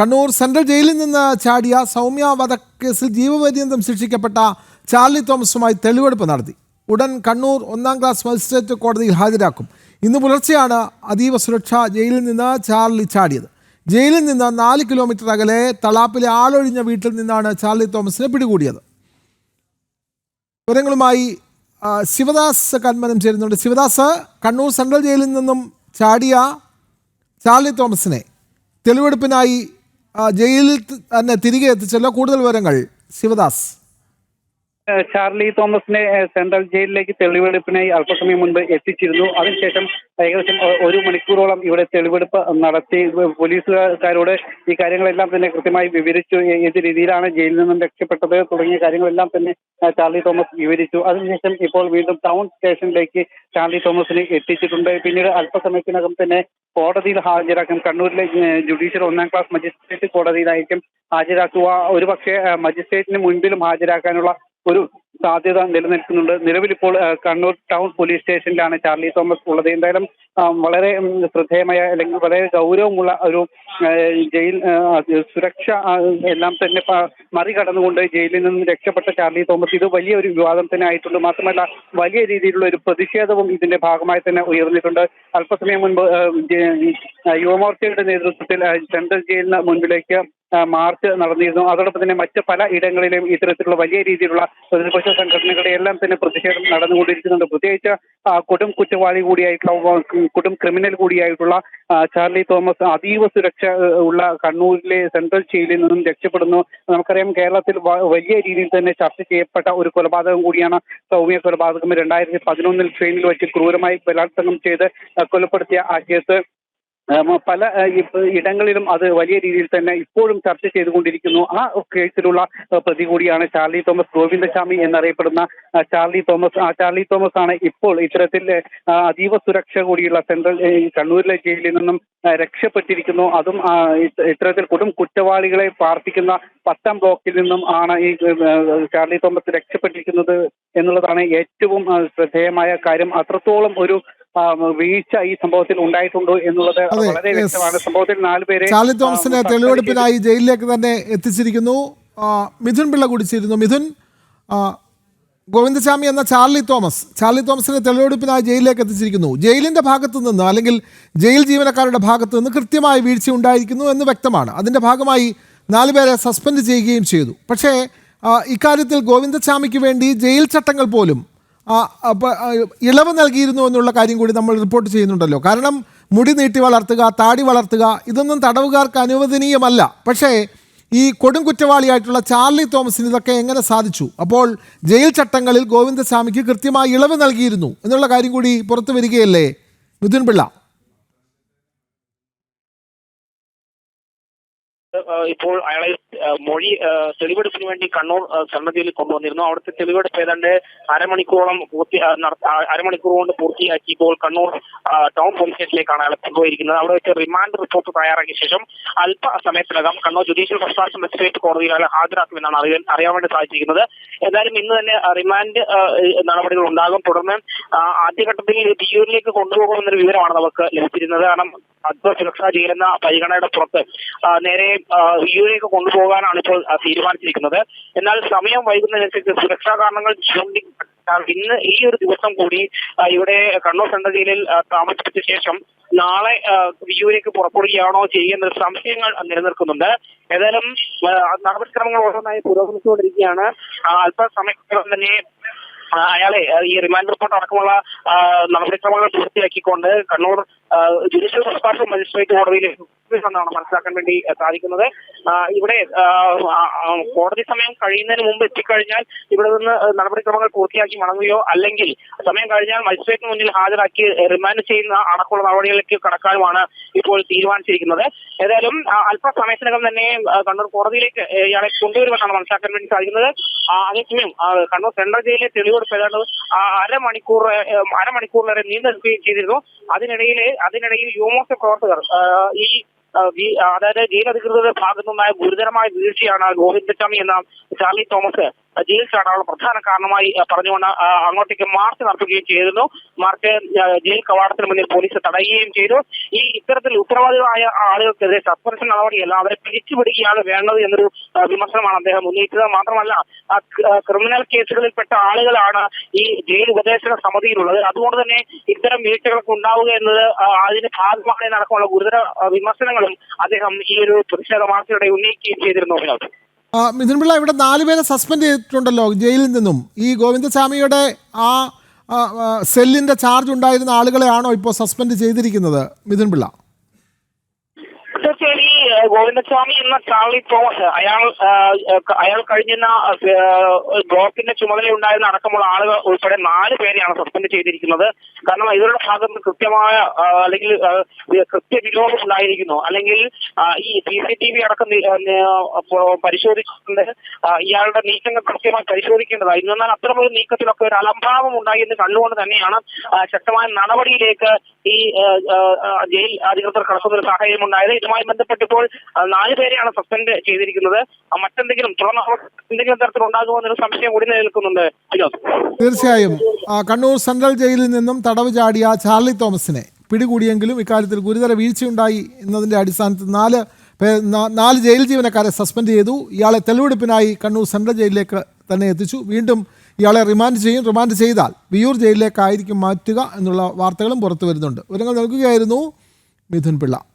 Kannur central ജയിലിൽ നിന്ന് ചാടിയ സൗമ്യ വധക്കേസിൽ ജീവപര്യന്തം ശിക്ഷിക്കപ്പെട്ട ചാർലി തോമസുമായി തെളിവെടുപ്പ് നടത്തി. ഉടൻ കണ്ണൂർ ഒന്നാം ക്ലാസ് മജിസ്ട്രേറ്റ് കോടതിയിൽ ഹാജരാക്കും. ഇന്ന് പുലർച്ചെയാണ് അതീവ സുരക്ഷ ജയിലിൽ നിന്ന് ചാർലി ചാടിയത്. ജയിലിൽ നിന്ന് നാല് കിലോമീറ്റർ അകലെ തളാപ്പിലെ ആളൊഴിഞ്ഞ വീട്ടിൽ നിന്നാണ് ചാർലി തോമസിനെ പിടികൂടിയത്. വിവരങ്ങളുമായി ശിവദാസ് കന്മനം ചേരുന്നുണ്ട്. ശിവദാസ് കണ്ണൂർ സെൻട്രൽ ജയിലിൽ നിന്നും ചാടിയ ചാർലി തോമസിനെ തെളിവെടുപ്പിനായി ജയിലിൽ തന്നെ തിരികെ എത്തിച്ചല്ലോ കൂടുതൽ വിവരങ്ങൾ ശിവദാസ്. ചാർലി തോമസിനെ സെൻട്രൽ ജയിലിലേക്ക് തെളിവെടുപ്പിനായി അല്പസമയം മുൻപ് എത്തിച്ചിരുന്നു. അതിനുശേഷം ഏകദേശം ഒരു മണിക്കൂറോളം ഇവിടെ തെളിവെടുപ്പ് നടത്തി. പോലീസുകാരോട് ഈ കാര്യങ്ങളെല്ലാം തന്നെ കൃത്യമായി വിവരിച്ചു. ഏത് രീതിയിലാണ് ജയിലിൽ നിന്നും രക്ഷപ്പെട്ടത് തുടങ്ങിയ കാര്യങ്ങളെല്ലാം തന്നെ ചാർലി തോമസ് വിവരിച്ചു. അതിനുശേഷം ഇപ്പോൾ വീണ്ടും ടൗൺ സ്റ്റേഷനിലേക്ക് ചാർലി തോമസിനെ എത്തിച്ചിട്ടുണ്ട്. പിന്നീട് അല്പസമയത്തിനകം തന്നെ കോടതിയിൽ ഹാജരാക്കും. കണ്ണൂരിലെ ജുഡീഷ്യൽ ഒന്നാം ക്ലാസ് മജിസ്ട്രേറ്റ് കോടതിയിലായിരിക്കും ഹാജരാക്കുക. ഒരുപക്ഷെ മജിസ്ട്രേറ്റിന് മുൻപിലും ഹാജരാക്കാനുള്ള ഒരു സാധ്യത നിലനിൽക്കുന്നുണ്ട്. നിലവിൽ ഇപ്പോൾ കണ്ണൂർ ടൗൺ പോലീസ് സ്റ്റേഷനിലാണ് ചാർലി തോമസ് ഉള്ളത്. എന്തായാലും വളരെ ശ്രദ്ധേയമായ അല്ലെങ്കിൽ വളരെ ഗൗരവമുള്ള ഒരു ജയിൽ സുരക്ഷ എല്ലാം തന്നെ മറികടന്നുകൊണ്ട് ജയിലിൽ നിന്ന് രക്ഷപ്പെട്ട ചാർലി തോമസ് ഇത് വലിയ ഒരു വിവാദം തന്നെ ആയിട്ടുണ്ട്. മാത്രമല്ല വലിയ രീതിയിലുള്ള ഒരു പ്രതിഷേധവും ഇതിന്റെ ഭാഗമായി തന്നെ ഉയർന്നിട്ടുണ്ട്. അല്പസമയം മുൻപ് യുവമോർച്ചയുടെ നേതൃത്വത്തിൽ സെൻട്രൽ ജയിലിന് മുൻപിലേക്ക് മാർച്ച് നടന്നിരുന്നു. അതോടൊപ്പം തന്നെ മറ്റ് പല ഇടങ്ങളിലും ഇത്തരത്തിലുള്ള വലിയ രീതിയിലുള്ള പ്രതിപക്ഷ സംഘടനകളുടെ എല്ലാം തന്നെ പ്രതിഷേധം നടന്നുകൊണ്ടിരിക്കുന്നുണ്ട്. പ്രത്യേകിച്ച് കൊടും കുറ്റവാളി കൂടിയായിട്ടുള്ള കൊടും ക്രിമിനൽ കൂടിയായിട്ടുള്ള ചാർലി തോമസ് അതീവ സുരക്ഷ ഉള്ള കണ്ണൂരിലെ സെൻട്രൽ ജയിലിൽ നിന്നും രക്ഷപ്പെടുന്നു. നമുക്കറിയാം കേരളത്തിൽ വലിയ രീതിയിൽ തന്നെ ചർച്ച ചെയ്യപ്പെട്ട ഒരു കൊലപാതകം കൂടിയാണ് സൗമ്യ കൊലപാതകം. രണ്ടായിരത്തി പതിനൊന്നിൽ ട്രെയിനിൽ വെച്ച് ക്രൂരമായി ബലാത്സംഗം ചെയ്ത് കൊലപ്പെടുത്തിയ ആ കേസ് പല ഇടങ്ങളിലും അത് വലിയ രീതിയിൽ തന്നെ ഇപ്പോഴും ചർച്ച ചെയ്തുകൊണ്ടിരിക്കുന്നു. ആ കേസിലുള്ള പ്രതി കൂടിയാണ് ചാർലി തോമസ് ഗോവിന്ദസ്വാമി എന്നറിയപ്പെടുന്ന ചാർലി തോമസ് ആ ചാർലി തോമസ് ആണ് ഇപ്പോൾ ഇത്തരത്തിൽ അതീവ സുരക്ഷ കൂടിയുള്ള സെൻട്രൽ കണ്ണൂരിലെ ജയിലിൽ നിന്നും രക്ഷപ്പെട്ടിരിക്കുന്നു. അതും ഇത്തരത്തിൽ കൊടും കുറ്റവാളികളെ പാർപ്പിക്കുന്ന പത്താം ബ്ലോക്കിൽ നിന്നും ആണ് ഈ ചാർലി തോമസ് രക്ഷപ്പെട്ടിരിക്കുന്നത് എന്നുള്ളതാണ് ഏറ്റവും ശ്രദ്ധേയമായ കാര്യം. അത്രത്തോളം ഒരു വീഴ്ച ഈ സംഭവത്തിൽ ഉണ്ടായിട്ടുണ്ടോ എന്നുള്ളത് വളരെ വ്യക്തമാണ്. സംഭവത്തിൽ നാലുപേരെ ചാർലി തോമസിനെ തെളിവെടുപ്പിനായി ജയിലിലേക്ക് തന്നെ എത്തിച്ചിരിക്കുന്നു. മിഥുൻ പിള്ള കുടിച്ചിരുന്നു. മിഥുൻ ഗോവിന്ദസ്വാമി എന്ന ചാർലി തോമസ്. ചാർലി തോമസിനെ തെളിവെടുപ്പിനായി ജയിലിലേക്ക് എത്തിച്ചിരിക്കുന്നു. ജയിലിന്റെ ഭാഗത്തു നിന്ന് അല്ലെങ്കിൽ ജയിൽ ജീവനക്കാരുടെ ഭാഗത്തു നിന്ന് കൃത്യമായ വീഴ്ച ഉണ്ടായിരിക്കുന്നു എന്ന് വ്യക്തമാണ്. അതിന്റെ ഭാഗമായി നാലുപേരെ സസ്പെൻഡ് ചെയ്യുകയും ചെയ്തു. പക്ഷേ ഇക്കാര്യത്തിൽ ഗോവിന്ദസ്വാമിക്ക് വേണ്ടി ജയിൽ ചട്ടങ്ങൾ പോലും ഇളവ് നൽകിയിരുന്നു എന്നുള്ള കാര്യം കൂടി നമ്മൾ റിപ്പോർട്ട് ചെയ്യുന്നുണ്ടല്ലോ. കാരണം മുടി നീട്ടി വളർത്തുക താടി വളർത്തുക ഇതൊന്നും തടവുകാർക്ക് അനുവദനീയമല്ല. പക്ഷേ ഈ കൊടും കുറ്റവാളിയായിട്ടുള്ള ചാർലി തോമസിന് ഇതൊക്കെ എങ്ങനെ സാധിച്ചു? അപ്പോൾ ജയിൽ ചട്ടങ്ങളിൽ ഗോവിന്ദസ്വാമിക്ക് കൃത്യമായി ഇളവ് നൽകിയിരുന്നു എന്നുള്ള കാര്യം കൂടി പുറത്തു വരികയല്ലേ? മിഥുൻ പിള്ള. ഇപ്പോൾ അയാളെ മൊഴി തെളിവെടുപ്പിന് വേണ്ടി കണ്ണൂർ സന്നദ്ധിയിൽ കൊണ്ടുവന്നിരുന്നു. അവിടുത്തെ തെളിവെടുപ്പ് ഏതാണ്ട് അരമണിക്കൂറോളം പൂർത്തി അരമണിക്കൂർ കൊണ്ട് പൂർത്തിയാക്കി ഇപ്പോൾ കണ്ണൂർ ടൗൺ പോലീസ് സ്റ്റേഷനിലേക്കാണ് അയാളെ കൊണ്ടുപോയിരിക്കുന്നത്. അവിടെ വെച്ച് റിമാൻഡ് റിപ്പോർട്ട് തയ്യാറാക്കിയ ശേഷം അല്പ സമയത്തിനകം കണ്ണൂർ ജുഡീഷ്യൽ ഫസ്റ്റ് മജിസ്ട്രേറ്റ് കോടതിയിൽ അയാളെ ഹാജരാക്കുമെന്നാണ് അറിയാൻ അറിയാൻ വേണ്ടി സാധിച്ചിരിക്കുന്നത്. എന്തായാലും ഇന്ന് തന്നെ റിമാൻഡ് നടപടികൾ ഉണ്ടാകും. തുടർന്ന് ആദ്യഘട്ടത്തിൽ തിരൂരിലേക്ക് കൊണ്ടുപോകുമെന്നൊരു വിവരമാണ് നമുക്ക് ലഭിച്ചിരുന്നത്. കാരണം അത്ര സുരക്ഷാ ജയിലെന്ന പരിഗണനയുടെ പുറത്ത് നേരെ നേരെ യുയിലേക്ക് കൊണ്ടുപോകാനാണ് ഇപ്പോൾ തീരുമാനിച്ചിരിക്കുന്നത്. എന്നാൽ സമയം വൈകുന്നതിനനുസരിച്ച് സുരക്ഷാ കാരണങ്ങൾ ഇന്ന് ഈ ഒരു ദിവസം കൂടി ഇവിടെ കണ്ണൂർ സെൻട്രൽ ജയിലിൽ ശേഷം നാളെ വിയൂരേക്ക് പുറപ്പെടുകയാണോ ചെയ്യുന്ന സംശയങ്ങൾ നിലനിൽക്കുന്നുണ്ട്. ഏതായാലും നടപടിക്രമങ്ങൾ ഓരോന്നായി പുരോഗമിച്ചുകൊണ്ടിരിക്കുകയാണ്. അല്പസമയത്തിനകം തന്നെ അയാളെ ഈ റിമാൻഡ് റിപ്പോർട്ട് അടക്കമുള്ള നടപടിക്രമങ്ങൾ പൂർത്തിയാക്കിക്കൊണ്ട് കണ്ണൂർ ജുഡീഷ്യൽ ഫസ്റ്റ് മജിസ്ട്രേറ്റ് കോടതിയിൽ എന്നാണ് മനസ്സിലാക്കാൻ വേണ്ടി സാധിക്കുന്നത്. ഇവിടെ കോടതി സമയം കഴിയുന്നതിന് മുമ്പ് എത്തിക്കഴിഞ്ഞാൽ ഇവിടെ നിന്ന് നടപടിക്രമങ്ങൾ പൂർത്തിയാക്കി മടങ്ങുകയോ അല്ലെങ്കിൽ സമയം കഴിഞ്ഞാൽ മജിസ്ട്രേറ്റിന് മുന്നിൽ ഹാജരാക്കി റിമാൻഡ് ചെയ്യുന്ന അടക്കമുള്ള നടപടികളിലേക്ക് കടക്കാനുമാണ് ഇപ്പോൾ തീരുമാനിച്ചിരിക്കുന്നത്. ഏതായാലും അല്പസമയത്തിനകം തന്നെ കണ്ണൂർ കോടതിയിലേക്ക് ഇയാളെ കൊണ്ടുവരുമെന്നാണ് മനസ്സിലാക്കാൻ വേണ്ടി സാധിക്കുന്നത്. അതേസമയം കണ്ണൂർ സെൻട്രൽ ജയിലിലെ തെളിവെടുപ്പ് ഏതാണ്ട് അരമണിക്കൂർ അരമണിക്കൂറിലേറെ നീണ്ടെടുക്കുകയും ചെയ്തിരുന്നു. അതിനിടയിൽ അതിനിടയിൽ യുവമോർച്ച പ്രവർത്തകർ ഈ അതായത് ജയിൽ അധികൃതരുടെ ഭാഗത്തുനിന്നുണ്ടായ ഗുരുതരമായ വീഴ്ചയാണ് ഗോവിന്ദസ്വാമി എന്ന ചാർലി തോമസ്. ജയിൽ ചാടാനുള്ള പ്രധാന കാരണമായി പറഞ്ഞുകൊണ്ട് അങ്ങോട്ടേക്ക് മാർച്ച് നടത്തുകയും ചെയ്തിരുന്നു. മാർച്ച് ജയിൽ കവാടത്തിന് മുന്നിൽ പോലീസ് തടയുകയും ചെയ്തു. ഈ ഇത്തരത്തിൽ ഉത്തരവാദികളായ ആളുകൾക്കെതിരെ സസ്പെൻഷൻ നടപടിയല്ല അവരെ പിരിച്ചുവിടുകയാണ് വേണ്ടത് എന്നൊരു വിമർശനമാണ് അദ്ദേഹം ഉന്നയിച്ചത്. മാത്രമല്ല ക്രിമിനൽ കേസുകളിൽപ്പെട്ട ആളുകളാണ് ഈ ജയിൽ ഉപദേശക സമിതിയിലുള്ളത്. അതുകൊണ്ട് തന്നെ ഇത്തരം വീഴ്ചകളൊക്കെ ഉണ്ടാവുക എന്നത് അതിന് ഭാഗമായി നടക്കാനുള്ള ഗുരുതര വിമർശനങ്ങളും അദ്ദേഹം ഈ ഒരു പ്രതിഷേധ മാർച്ചിലൂടെ ഉന്നയിക്കുകയും ചെയ്തിരുന്നു വിനോദ് ആ, മിഥുൻ പിള്ള ഇവിടെ നാല് പേരെ സസ്പെൻഡ് ചെയ്തിട്ടുണ്ടല്ലോ ജയിലിൽ നിന്നും. ഈ ഗോവിന്ദസ്വാമിയുടെ ആ സെല്ലിന്റെ ചാർജ് ഉണ്ടായിരുന്ന ആളുകളെയാണോ ഇപ്പോൾ സസ്പെൻഡ് ചെയ്തിരിക്കുന്നത് മിഥുൻ പിള്ള? തീർച്ചയായും ഗോവിന്ദസ്വാമി എന്ന ചാർലി തോമസ് അയാൾ അയാൾ കഴിഞ്ഞ ബ്ലോക്കിന്റെ ചുമതലയുണ്ടായിരുന്ന അടക്കമുള്ള ആളുകൾ ഉൾപ്പെടെ നാല് പേരെയാണ് സസ്പെൻഡ് ചെയ്തിരിക്കുന്നത്. കാരണം ഇവരുടെ ഭാഗത്ത് കൃത്യമായ അല്ലെങ്കിൽ കൃത്യ വിരോധം ഉണ്ടായിരിക്കുന്നു. അല്ലെങ്കിൽ ഈ സി സി ടി വി അടക്കം പരിശോധിച്ചിട്ടുണ്ട്. ഇയാളുടെ നീക്കങ്ങൾ കൃത്യമായി പരിശോധിക്കേണ്ടതായിരുന്നു എന്നാൽ അത്തരമൊരു നീക്കത്തിലൊക്കെ ഒരു അലംഭാവം ഉണ്ടായി എന്ന് കണ്ടുകൊണ്ട് തന്നെയാണ് ശക്തമായ നടപടിയിലേക്ക് ഈ ജയിൽ അധികൃതർ കടക്കുന്ന ഒരു സാഹചര്യം ഉണ്ടായത്. ഇതുമായി ബന്ധപ്പെട്ട് ഇപ്പോൾ ആ, നാല് പേരെയാണ് സസ്പെൻഡ് ചെയ്തിരിക്കുന്നത്. മറ്റെന്തെങ്കിലും തുടർന്ന് എന്തെങ്കിലും തരത്തിൽ ഉണ്ടാകുമോ എന്നൊരു സംശയം കൂടി നിലനിൽക്കുന്നുണ്ട്. തീർച്ചയായും കണ്ണൂർ സെൻട്രൽ ജയിലിൽ നിന്നും തടവ് ചാടിയ ചാർലി തോമസിനെ പിടികൂടിയെങ്കിലും ഇക്കാര്യത്തിൽ ഗുരുതര വീഴ്ചയുണ്ടായി എന്നതിന്റെ അടിസ്ഥാനത്തിൽ നാല് നാല് ജയിൽ ജീവനക്കാരെ സസ്പെൻഡ് ചെയ്തു. ഇയാളെ തെളിവെടുപ്പിനായി കണ്ണൂർ സെൻട്രൽ ജയിലിലേക്ക് തന്നെ എത്തിച്ചു. വീണ്ടും ഇയാളെ റിമാൻഡ് ചെയ്യും. റിമാൻഡ് ചെയ്താൽ വിയൂർ ജയിലിലേക്കായിരിക്കും മാറ്റുക എന്നുള്ള വാർത്തകളും പുറത്തു വരുന്നുണ്ട്. വിവരങ്ങൾ നൽകുകയായിരുന്നു മിഥുൻ പിള്ള.